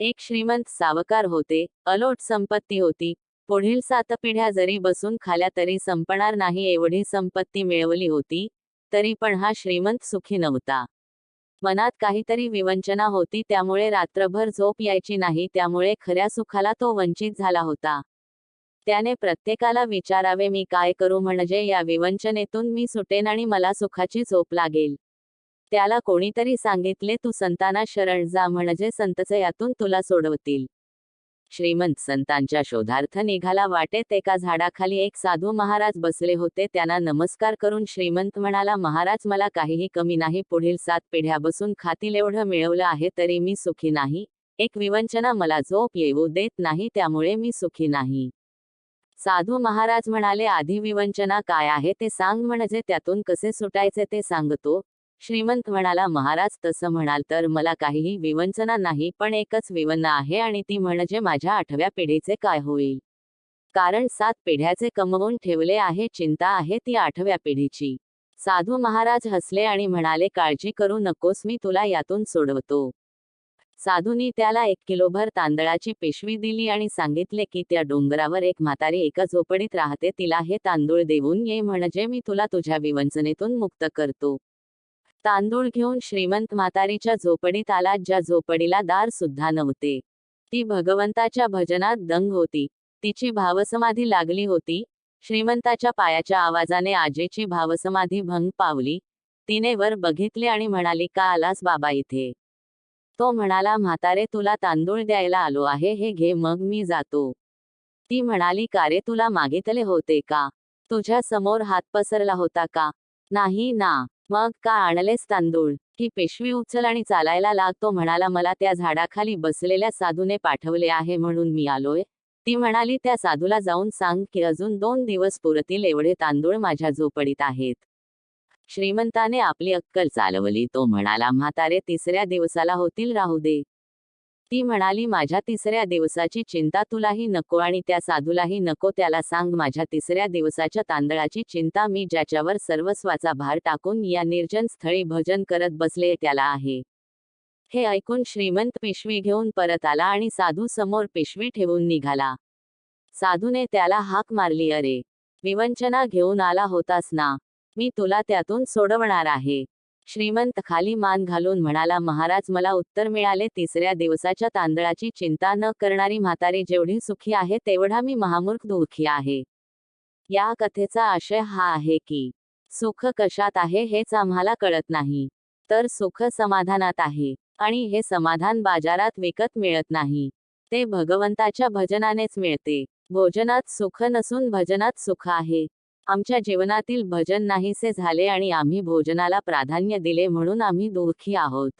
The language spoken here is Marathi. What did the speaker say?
एक श्रीमंत सावकार होते अलोट संपत्ती होती. पुढील सात पिढ्या जरी बसून खाल्या तरी संपणार नाही एवढी संपत्ती मिळवली होती तरी पण हा श्रीमंत सुखी नव्हता. मनात काहीतरी विवंचना होती त्यामुळे रात्रभर झोप यायची नाही त्यामुळे खऱ्या सुखाला तो वंचित झाला होता. त्याने प्रत्येकाला विचारावे मी काय करू म्हणजे या विवंचनेतून मी सुटेन आणि मला सुखाची झोप लागेल. त्याला कोणीतरी सांगितले तू संतांना शरण जा म्हणजे संतच यातून तुला सोडवतील. श्रीमंत संतांच्या शोधार्थ निघाला वाटेत एका झाडाखाली एक साधू महाराज बसले होते. त्यांना नमस्कार करून श्रीमंत म्हणाला महाराज मला काहीही कमी नाही पुढील सात पिढ्या बसून खातील एवढं मिळवलं आहे तरी मी सुखी नाही. एक विवंचना मला झोप येऊ देत नाही त्यामुळे मी सुखी नाही. साधू महाराज म्हणाले आधी विवंचना काय आहे ते सांग म्हणजे त्यातून कसे सुटायचे ते सांगतो श्रीमंत म्हणाला महाराज तसं म्हणाल तर मला काहीही विवंचना नाही पण एकच विवंना आहे आणि ती म्हणजे माझ्या आठव्या पिढीचे काय होईल? कारण सात पिढ्याचे कमवून ठेवले आहे चिंता आहे ती आठव्या पिढीची. साधू महाराज हसले आणि म्हणाले काळजी करू नकोस मी तुला यातून सोडवतो. साधूनी त्याला एक किलोभर तांदळाची पिशवी दिली आणि सांगितले की त्या डोंगरावर एक म्हातारी एका झोपडीत राहते तिला हे तांदूळ देऊन ये म्हणजे मी तुला तुझ्या विवंचनेतून मुक्त करतो. तांदूळ घेऊन श्रीमंत म्हातारीच्या झोपडीत आला ज्या झोपडीला दार सुद्धा नव्हते. ती भगवंताच्या भजनात दंग होती. तिची भावसमाधी लागली होती. श्रीमंताच्या पायाच्या आवाजाने आजीची भावसमाधी भंग पावली. तिने वर बघितले आणि म्हणाली का आलास बाबा इथे? तो म्हणाला म्हातारे तुला तांदूळ द्यायला आलो आहे हे घे मग मी जातो. ती म्हणाली का रे तुला मागितले होते का? तुझ्या समोर हात पसरला होता का? नाही ना. मग का आणलेस तांदूळ? ही पेशवी उचल आणि चालायला लागतो म्हणाला मला त्या झाडाखाली बसलेल्या साधूने पाठवले आहे म्हणून मी आलोय. ती म्हणाली त्या साधूला जाऊन सांग की अजून दोन दिवस पुरतील एवढे तांदूळ माझ्या झोपडीत आहेत. श्रीमंताने आपली अक्कल चालवली तो म्हणाला म्हातारे तिसऱ्या दिवसाला होतील राहू दे. ती म्हणाली माझ्या तिसऱ्या दिवसाची चिंता तुलाही नको आणि त्या साधूलाही नको. त्याला सांग माझ्या तिसऱ्या दिवसाच्या तांदळाची चिंता मी ज्याच्यावर सर्वस्वाचा भार टाकून या निर्जन स्थळी भजन करत बसले त्याला आहे. हे ऐकून श्रीमंत पिशवी घेऊन परत आला आणि साधू समोर पिशवी ठेवून निघाला. साधूने त्याला हाक मारली अरे विवंचना घेऊन आला होतास ना? मी तुला त्यातून सोडवणार आहे. श्रीमंत खाली मान घालून म्हणाला महाराज मला उत्तर मिळाले तिसऱ्या दिवसाच्या तांदळाची चिंता न करणारी म्हातारी जेवढी सुखी आहे तेवढा मी महामूर्ख दुःखी आहे. या कथेचा आशय हा आहे की सुख कशात आहे हेच आम्हाला कळत नाही. तर सुख समाधानात आहे आणि हे समाधान बाजारात विकत मिळत नाही. ते भगवंताच्या भजनानेच मिळते. भोजनात सुख नसून भजनात सुख आहे. आमच्या जीवनातील भजन नाहीसे झाले आणि आम्ही भोजनाला प्राधान्य दिले म्हणून आम्ही दुःखी आहोत.